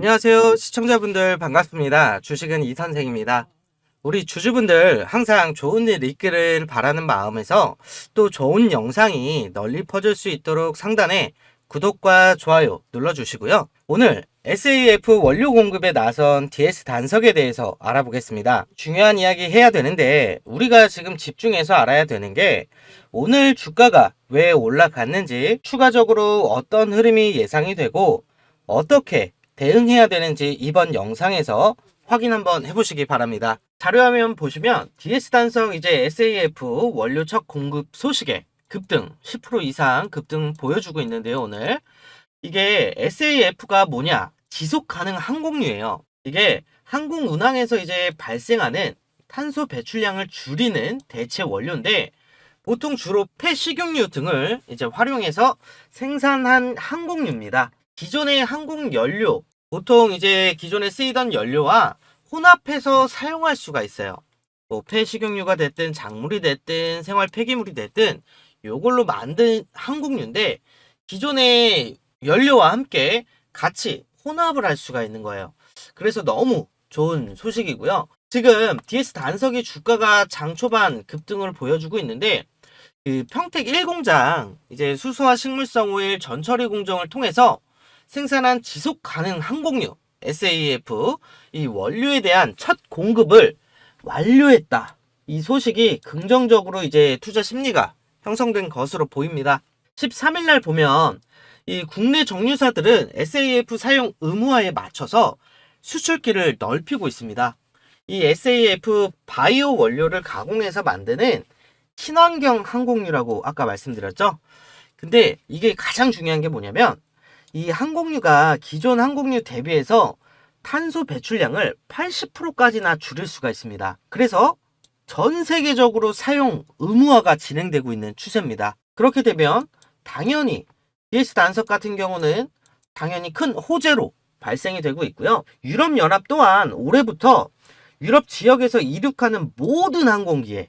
안녕하세요. 시청자분들 반갑습니다. 주식은 이선생입니다. 우리 주주분들 항상 좋은 일 있기를 바라는 마음에서 또 좋은 영상이 널리 퍼질 수 있도록 상단에 구독과 좋아요 눌러주시고요. 오늘 SAF 원료 공급에 나선 DS 단석에 대해서 알아보겠습니다. 중요한 이야기 해야 되는데 우리가 지금 집중해서 알아야 되는 게 오늘 주가가 왜 올라갔는지 추가적으로 어떤 흐름이 예상이 되고 어떻게 대응해야 되는지 이번 영상에서 확인 한번 해보시기 바랍니다. 자료화면 보시면 DS 단석 이제 SAF 원료 첫 공급 소식에 급등 10% 이상 급등 보여주고 있는데요 오늘 이게 SAF가 뭐냐 지속 가능 항공유예요. 이게 항공 운항에서 이제 발생하는 탄소 배출량을 줄이는 대체 원료인데 보통 주로 폐식용유 등을 이제 활용해서 생산한 항공유입니다. 기존의 항공 연료, 보통 이제 기존에 쓰이던 연료와 혼합해서 사용할 수가 있어요. 뭐 폐식용유가 됐든 작물이 됐든 생활 폐기물이 됐든 요걸로 만든 항공유인데 기존의 연료와 함께 같이 혼합을 할 수가 있는 거예요. 그래서 너무 좋은 소식이고요. 지금 DS 단석의 주가가 장 초반 급등을 보여주고 있는데 그 평택 1공장 이제 수소와 식물성 오일 전처리 공정을 통해서 생산한 지속 가능 항공유 SAF 이 원료에 대한 첫 공급을 완료했다. 이 소식이 긍정적으로 이제 투자 심리가 형성된 것으로 보입니다. 13일 날 보면 이 국내 정유사들은 SAF 사용 의무화에 맞춰서 수출기를 넓히고 있습니다. 이 SAF 바이오 원료를 가공해서 만드는 친환경 항공유라고 아까 말씀드렸죠. 근데 이게 가장 중요한 게 뭐냐면 이 항공유가 기존 항공유 대비해서 탄소 배출량을 80%까지나 줄일 수가 있습니다. 그래서 전 세계적으로 사용 의무화가 진행되고 있는 추세입니다. 그렇게 되면 당연히 DS 단석 같은 경우는 당연히 큰 호재로 발생이 되고 있고요. 유럽연합 또한 올해부터 유럽 지역에서 이륙하는 모든 항공기에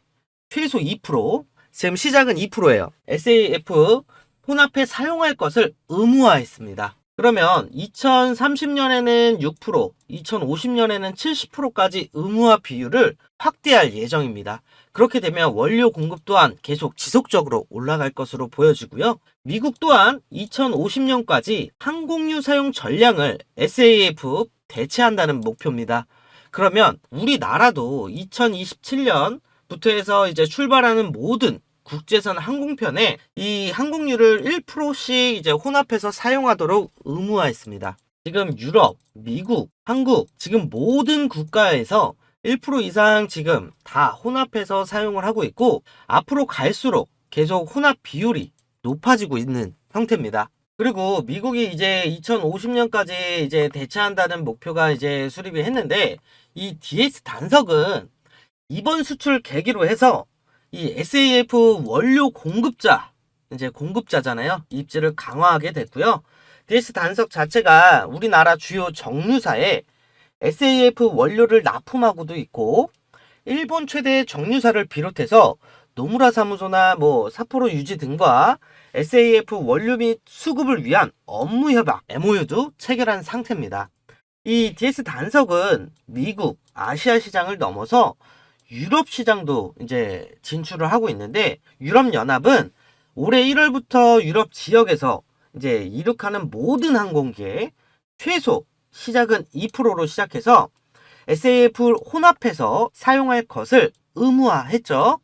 최소 2%, 지금 시작은 2%예요. SAF 혼합해 사용할 것을 의무화했습니다. 그러면 2030년에는 6%, 2050년에는 70%까지 의무화 비율을 확대할 예정입니다. 그렇게 되면 원료 공급 또한 계속 지속적으로 올라갈 것으로 보여지고요. 미국 또한 2050년까지 항공유 사용 전량을 SAF 대체한다는 목표입니다. 그러면 우리나라도 2027년부터 해서 이제 출발하는 모든 국제선 항공편에 이 항공유를 1%씩 이제 혼합해서 사용하도록 의무화했습니다. 지금 유럽, 미국, 한국 지금 모든 국가에서 1% 이상 지금 다 혼합해서 사용을 하고 있고 앞으로 갈수록 계속 혼합 비율이 높아지고 있는 형태입니다. 그리고 미국이 이제 2050년까지 이제 대체한다는 목표가 이제 수립이 했는데 이 DS 단석은 이번 수출 계기로 해서 이 SAF 원료 공급자 이제 공급자잖아요. 입지를 강화하게 됐고요. DS 단석 자체가 우리나라 주요 정유사에 SAF 원료를 납품하고도 있고 일본 최대 정유사를 비롯해서 노무라 사무소나 뭐 사포로 유지 등과 SAF 원료 및 수급을 위한 업무 협약 MOU도 체결한 상태입니다. 이 DS 단석은 미국, 아시아 시장을 넘어서 유럽 시장도 이제 진출을 하고 있는데 유럽 연합은 올해 1월부터 유럽 지역에서 이제 이륙하는 모든 항공기에 최소 시작은 2%로 시작해서 SAF를 혼합해서 사용할 것을 의무화했죠.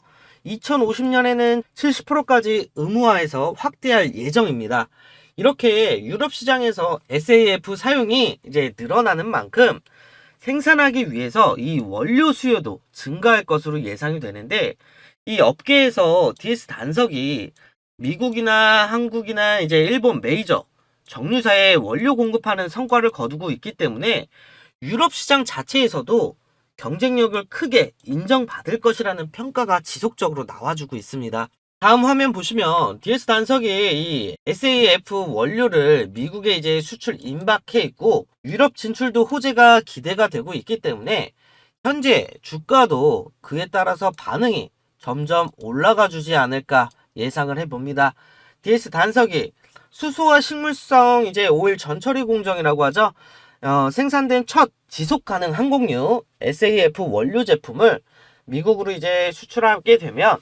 2050년에는 70%까지 의무화해서 확대할 예정입니다. 이렇게 유럽 시장에서 SAF 사용이 이제 늘어나는 만큼 생산하기 위해서 이 원료 수요도 증가할 것으로 예상이 되는데 이 업계에서 DS 단석이 미국이나 한국이나 이제 일본 메이저 정유사에 원료 공급하는 성과를 거두고 있기 때문에 유럽 시장 자체에서도 경쟁력을 크게 인정받을 것이라는 평가가 지속적으로 나와주고 있습니다. 다음 화면 보시면 DS 단석이 이 SAF 원료를 미국에 이제 수출 임박해 있고 유럽 진출도 호재가 기대가 되고 있기 때문에 현재 주가도 그에 따라서 반응이 점점 올라가 주지 않을까 예상을 해봅니다. DS 단석이 수소와 식물성 이제 오일 전처리 공정이라고 하죠. 어, 생산된 첫 지속 가능 항공유 SAF 원료 제품을 미국으로 이제 수출하게 되면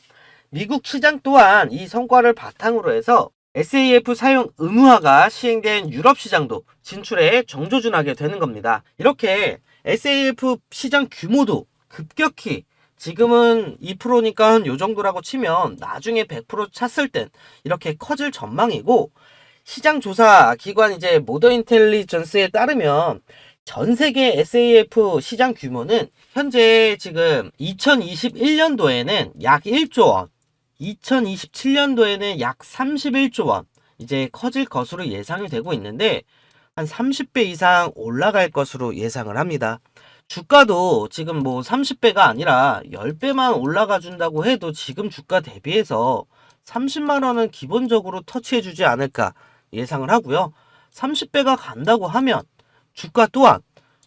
미국 시장 또한 이 성과를 바탕으로 해서 SAF 사용 의무화가 시행된 유럽 시장도 진출에 정조준하게 되는 겁니다. 이렇게 SAF 시장 규모도 급격히 지금은 2%니까 요 정도라고 치면 나중에 100% 찼을 땐 이렇게 커질 전망이고 시장 조사 기관 이제 모더 인텔리전스에 따르면 전 세계 SAF 시장 규모는 현재 지금 2021년도에는 약 1조 원, 2027년도에는 약 31조 원 이제 커질 것으로 예상이 되고 있는데 한 30배 이상 올라갈 것으로 예상을 합니다. 주가도 지금 뭐 30배가 아니라 10배만 올라가 준다고 해도 지금 주가 대비해서 30만 원은 기본적으로 터치해 주지 않을까 예상을 하고요. 30배가 간다고 하면 주가 또한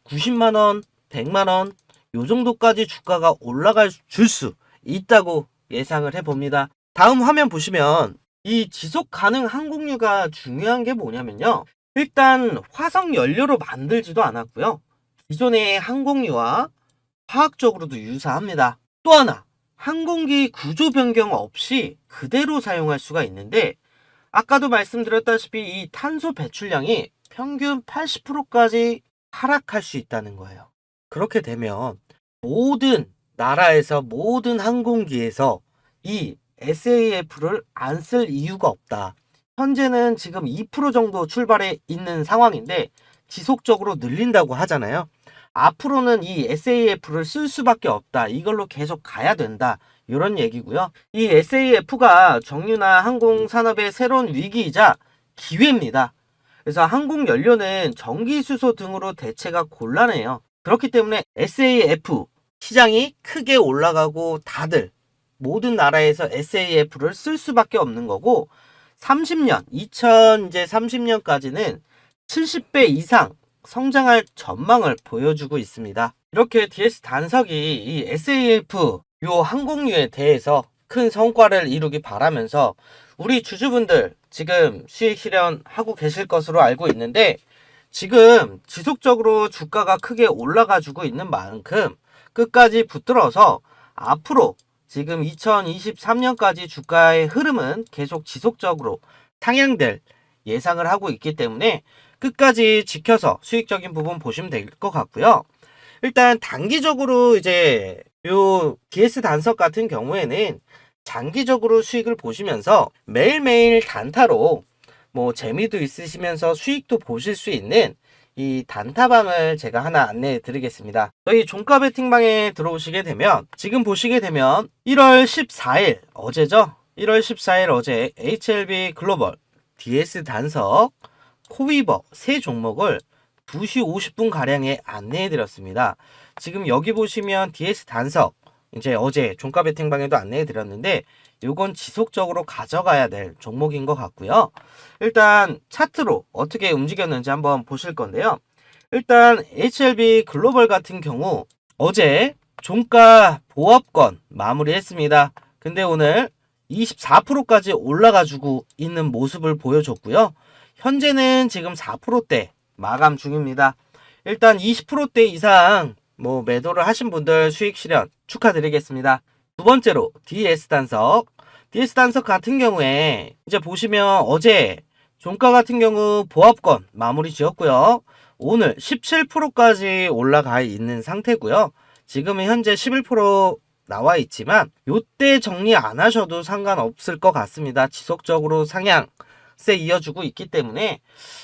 90만 원, 100만 원, 요 정도까지 주가가 올라갈 줄 수 있다고 예상을 해봅니다. 다음 화면 보시면 이 지속 가능 항공유가 중요한 게 뭐냐면요. 일단 화석 연료로 만들지도 않았고요. 기존의 항공유와 화학적으로도 유사합니다. 또 하나, 항공기 구조 변경 없이 그대로 사용할 수가 있는데 아까도 말씀드렸다시피 이 탄소 배출량이 평균 80%까지 하락할 수 있다는 거예요. 그렇게 되면 모든 나라에서 모든 항공기에서 이 SAF를 안 쓸 이유가 없다. 현재는 지금 2% 정도 출발해 있는 상황인데 지속적으로 늘린다고 하잖아요. 앞으로는 이 SAF를 쓸 수밖에 없다. 이걸로 계속 가야 된다. 이런 얘기고요. 이 SAF가 정유나 항공 산업의 새로운 위기이자 기회입니다. 그래서 항공 연료는 전기 수소 등으로 대체가 곤란해요. 그렇기 때문에 SAF 시장이 크게 올라가고 다들 모든 나라에서 SAF를 쓸 수밖에 없는 거고 30년, 2000 이제 30년까지는 70배 이상 성장할 전망을 보여주고 있습니다. 이렇게 DS 단석이 이 SAF 요 항공유에 대해서 큰 성과를 이루기 바라면서 우리 주주분들 지금 수익 실현하고 계실 것으로 알고 있는데 지금 지속적으로 주가가 크게 올라가 주고 있는 만큼 끝까지 붙들어서 앞으로 지금 2023년까지 주가의 흐름은 계속 지속적으로 상향될 예상을 하고 있기 때문에 끝까지 지켜서 수익적인 부분 보시면 될 것 같고요. 일단 단기적으로 이제 요 DS 단석 같은 경우에는 장기적으로 수익을 보시면서 매일매일 단타로 뭐 재미도 있으시면서 수익도 보실 수 있는 이 단타방을 제가 하나 안내해 드리겠습니다. 저희 종가 베팅방에 들어오시게 되면 지금 보시게 되면 1월 14일 어제죠? 1월 14일 어제 HLB 글로벌 DS 단석 코위버 세 종목을 2시 50분 가량에 안내해 드렸습니다. 지금 여기 보시면 DS 단석 이제 어제 종가 베팅방에도 안내해 드렸는데 요건 지속적으로 가져가야 될 종목인 것 같고요. 일단 차트로 어떻게 움직였는지 한번 보실 건데요. 일단 HLB 글로벌 같은 경우 어제 종가 보합권 마무리했습니다. 근데 오늘 24%까지 올라가지고 있는 모습을 보여줬고요. 현재는 지금 4%대 마감 중입니다. 일단 20%대 이상 뭐 매도를 하신 분들 수익 실현 축하드리겠습니다. 두 번째로 DS 단석. DS 단석 같은 경우에 이제 보시면 어제 종가 같은 경우 보합권 마무리 지었고요. 오늘 17%까지 올라가 있는 상태고요. 지금은 현재 11% 나와 있지만 요때 정리 안 하셔도 상관없을 것 같습니다. 지속적으로 상향 세 이어주고 있기 때문에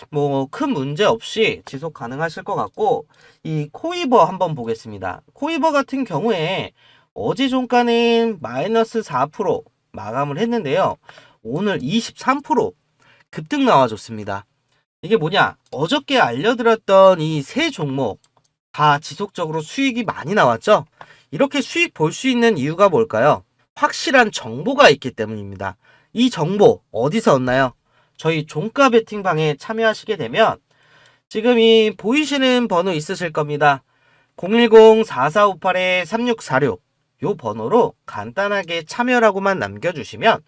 뭐 큰 문제 없이 지속 가능하실 것 같고 이 코이버 한번 보겠습니다. 코이버 같은 경우에 어제 종가는 마이너스 4% 마감을 했는데요. 오늘 23% 급등 나와줬습니다. 이게 뭐냐? 어저께 알려드렸던 이 세 종목 다 지속적으로 수익이 많이 나왔죠? 이렇게 수익 볼 수 있는 이유가 뭘까요? 확실한 정보가 있기 때문입니다. 이 정보 어디서 얻나요? 저희 종가 베팅방에 참여하시게 되면 지금 이 보이시는 번호 있으실 겁니다. 010-4458-3646 요 번호로 간단하게 참여라고만 남겨주시면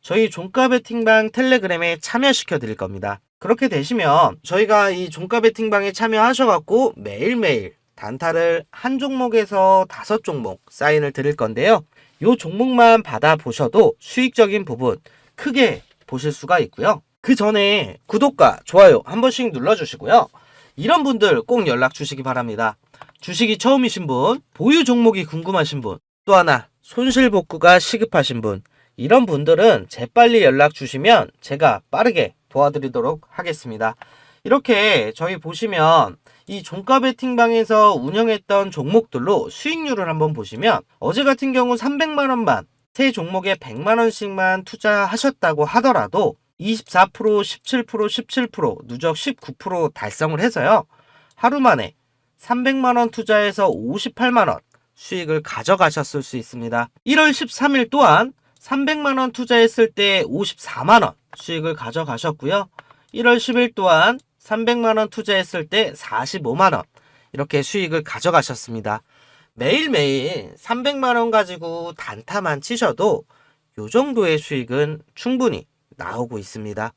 저희 종가 베팅방 텔레그램에 참여시켜 드릴 겁니다. 그렇게 되시면 저희가 이 종가 베팅방에 참여하셔갖고 매일매일 단타를 한 종목에서 다섯 종목 사인을 드릴 건데요. 요 종목만 받아보셔도 수익적인 부분 크게 보실 수가 있고요. 그 전에 구독과 좋아요 한 번씩 눌러주시고요. 이런 분들 꼭 연락 주시기 바랍니다. 주식이 처음이신 분, 보유 종목이 궁금하신 분, 또 하나 손실 복구가 시급하신 분, 이런 분들은 재빨리 연락 주시면 제가 빠르게 도와드리도록 하겠습니다. 이렇게 저희 보시면 이 종가 베팅방에서 운영했던 종목들로 수익률을 한번 보시면 어제 같은 경우 300만 원만 세 종목에 100만 원씩만 투자하셨다고 하더라도 24%, 17%, 17%, 누적 19% 달성을 해서요. 하루 만에 300만 원 투자해서 58만 원 수익을 가져가셨을 수 있습니다. 1월 13일 또한 300만 원 투자했을 때 54만 원 수익을 가져가셨고요. 1월 10일 또한 300만 원 투자했을 때 45만 원 이렇게 수익을 가져가셨습니다. 매일매일 300만 원 가지고 단타만 치셔도 요 정도의 수익은 충분히 나오고 있습니다.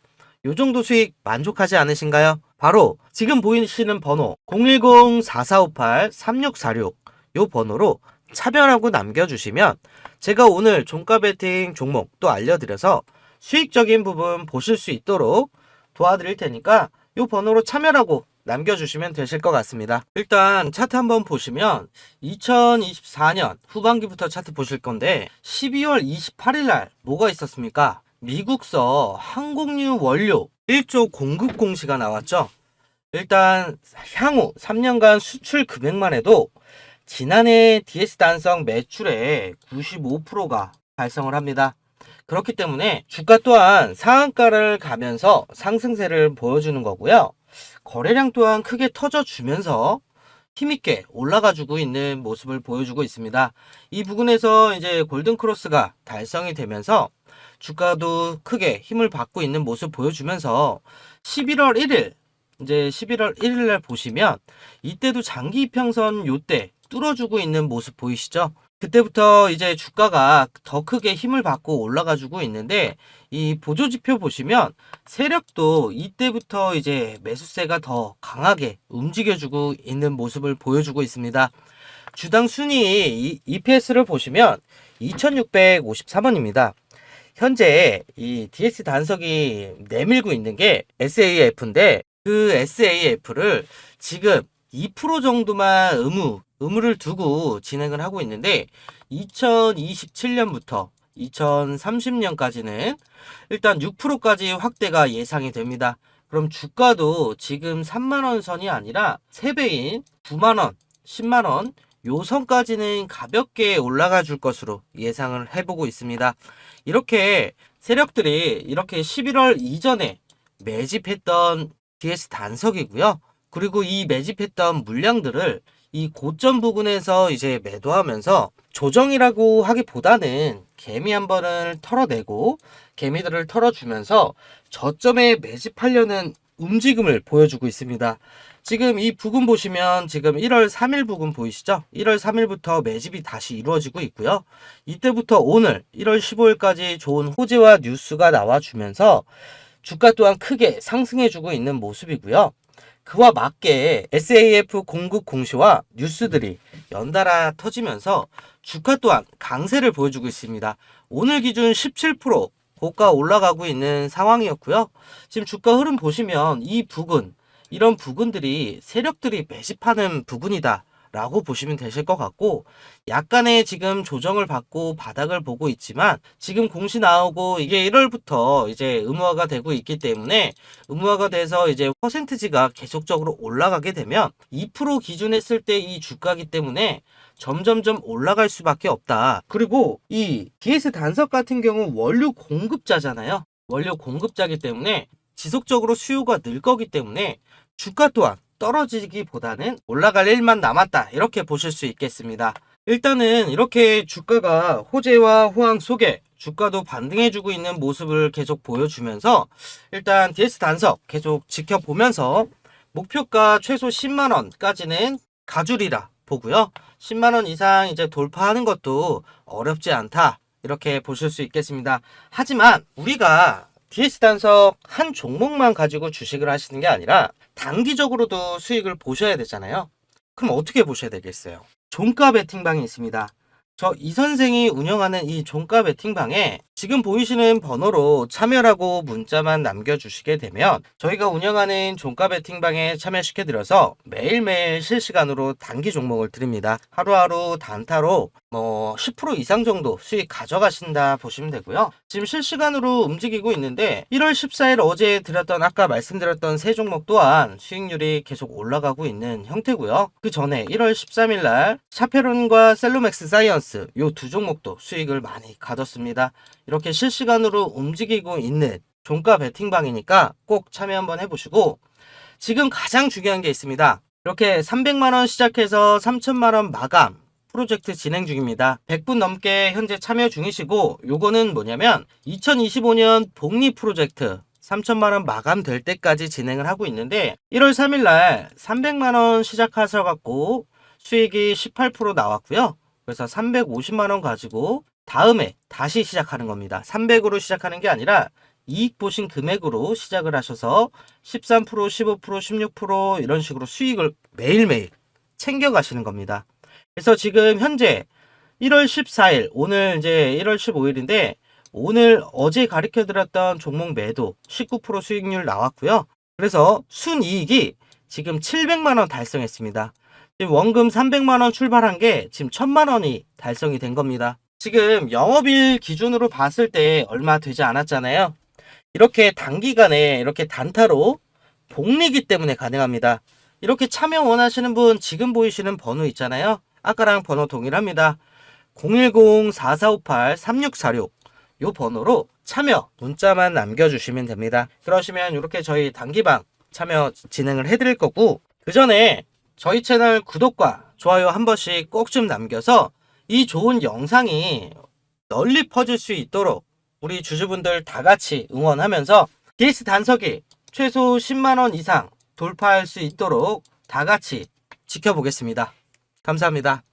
요 정도 수익 만족하지 않으신가요? 바로 지금 보이시는 번호 010-4458-3646 요 번호로 차별하고 남겨주시면 제가 오늘 종가 베팅 종목 또 알려드려서 수익적인 부분 보실 수 있도록 도와드릴 테니까 요 번호로 참여하고 남겨주시면 되실 것 같습니다. 일단 차트 한번 보시면 2024년 후반기부터 차트 보실 건데 12월 28일 날 뭐가 있었습니까? 미국서 항공유 원료 1조 공급 공시가 나왔죠. 일단 향후 3년간 수출 금액만 해도 지난해 DS 단성 매출의 95%가 발생을 합니다. 그렇기 때문에 주가 또한 상한가를 가면서 상승세를 보여주는 거고요. 거래량 또한 크게 터져주면서 힘있게 올라가주고 있는 모습을 보여주고 있습니다. 이 부분에서 이제 골든크로스가 달성이 되면서 주가도 크게 힘을 받고 있는 모습 보여주면서 11월 1일 이제 11월 1일 날 보시면 이때도 장기 이평선 요때 뚫어주고 있는 모습 보이시죠? 그때부터 이제 주가가 더 크게 힘을 받고 올라가주고 있는데 이 보조지표 보시면 세력도 이때부터 이제 매수세가 더 강하게 움직여주고 있는 모습을 보여주고 있습니다. 주당 순위 EPS를 보시면 2653원입니다. 현재 이 DS 단석이 내밀고 있는 게 SAF인데 그 SAF를 지금 2% 정도만 의무, 의무를 두고 진행을 하고 있는데 2027년부터 2030년까지는 일단 6%까지 확대가 예상이 됩니다. 그럼 주가도 지금 3만원 선이 아니라 3배인 9만원, 10만원, 요 선까지는 가볍게 올라가 줄 것으로 예상을 해보고 있습니다. 이렇게 세력들이 이렇게 11월 이전에 매집했던 DS 단석이고요. 그리고 이 매집했던 물량들을 이 고점 부근에서 이제 매도하면서 조정이라고 하기보다는 개미 한 번을 털어내고 개미들을 털어주면서 저점에 매집하려는 움직임을 보여주고 있습니다. 지금 이 부근 보시면 지금 1월 3일 부근 보이시죠? 1월 3일부터 매집이 다시 이루어지고 있고요. 이때부터 오늘 1월 15일까지 좋은 호재와 뉴스가 나와주면서 주가 또한 크게 상승해주고 있는 모습이고요. 그와 맞게 SAF 공급 공시와 뉴스들이 연달아 터지면서 주가 또한 강세를 보여주고 있습니다. 오늘 기준 17% 고가 올라가고 있는 상황이었고요. 지금 주가 흐름 보시면 이 부근, 이런 부근들이 세력들이 매집하는 부분이다. 라고 보시면 되실 것 같고 약간의 지금 조정을 받고 바닥을 보고 있지만 지금 공시 나오고 이게 1월부터 이제 의무화가 되고 있기 때문에 의무화가 돼서 이제 퍼센트지가 계속적으로 올라가게 되면 2% 기준 했을 때 이 주가기 때문에 점점점 올라갈 수밖에 없다. 그리고 이 DS 단석 같은 경우 원료 공급자잖아요. 원료 공급자기 때문에 지속적으로 수요가 늘 거기 때문에 주가 또한 떨어지기보다는 올라갈 일만 남았다. 이렇게 보실 수 있겠습니다. 일단은 이렇게 주가가 호재와 호황 속에 주가도 반등해주고 있는 모습을 계속 보여주면서 일단 DS 단석 계속 지켜보면서 목표가 최소 10만원까지는 가주리라 보고요. 10만원 이상 이제 돌파하는 것도 어렵지 않다. 이렇게 보실 수 있겠습니다. 하지만 우리가 DS 단석 한 종목만 가지고 주식을 하시는 게 아니라 단기적으로도 수익을 보셔야 되잖아요. 그럼 어떻게 보셔야 되겠어요? 종가 베팅방이 있습니다. 저 이 선생이 운영하는 이 종가 베팅방에 지금 보이시는 번호로 참여라고 문자만 남겨주시게 되면 저희가 운영하는 종가 베팅방에 참여시켜드려서 매일매일 실시간으로 단기 종목을 드립니다. 하루하루 단타로 뭐 10% 이상 정도 수익 가져가신다 보시면 되고요. 지금 실시간으로 움직이고 있는데 1월 14일 어제 드렸던 아까 말씀드렸던 세 종목 또한 수익률이 계속 올라가고 있는 형태고요. 그 전에 1월 13일 날 샤페론과 셀로맥스 사이언스 요 두 종목도 수익을 많이 가졌습니다. 이렇게 실시간으로 움직이고 있는 종가 베팅방이니까 꼭 참여 한번 해보시고 지금 가장 중요한 게 있습니다. 이렇게 300만원 시작해서 3천만원 마감 프로젝트 진행 중입니다. 100분 넘게 현재 참여 중이시고 요거는 뭐냐면 2025년 복리 프로젝트 3천만원 마감될 때까지 진행을 하고 있는데 1월 3일날 300만원 시작하셔갖고 수익이 18% 나왔고요. 그래서 350만원 가지고 다음에 다시 시작하는 겁니다. 300으로 시작하는 게 아니라 이익 보신 금액으로 시작을 하셔서 13%, 15%, 16% 이런 식으로 수익을 매일매일 챙겨 가시는 겁니다. 그래서 지금 현재 1월 14일, 오늘 이제 1월 15일인데 오늘 어제 가르쳐 드렸던 종목 매도 19% 수익률 나왔고요. 그래서 순이익이 지금 700만 원 달성했습니다. 지금 원금 300만 원 출발한 게 지금 1000만 원이 달성이 된 겁니다. 지금 영업일 기준으로 봤을 때 얼마 되지 않았잖아요. 이렇게 단기간에 이렇게 단타로 복리기 때문에 가능합니다. 이렇게 참여 원하시는 분 지금 보이시는 번호 있잖아요. 아까랑 번호 동일합니다. 010-4458-3646 요 번호로 참여 문자만 남겨주시면 됩니다. 그러시면 이렇게 저희 단기방 참여 진행을 해드릴 거고 그 전에 저희 채널 구독과 좋아요 한 번씩 꼭 좀 남겨서 이 좋은 영상이 널리 퍼질 수 있도록 우리 주주분들 다 같이 응원하면서 DS 단석이 최소 10만원 이상 돌파할 수 있도록 다 같이 지켜보겠습니다. 감사합니다.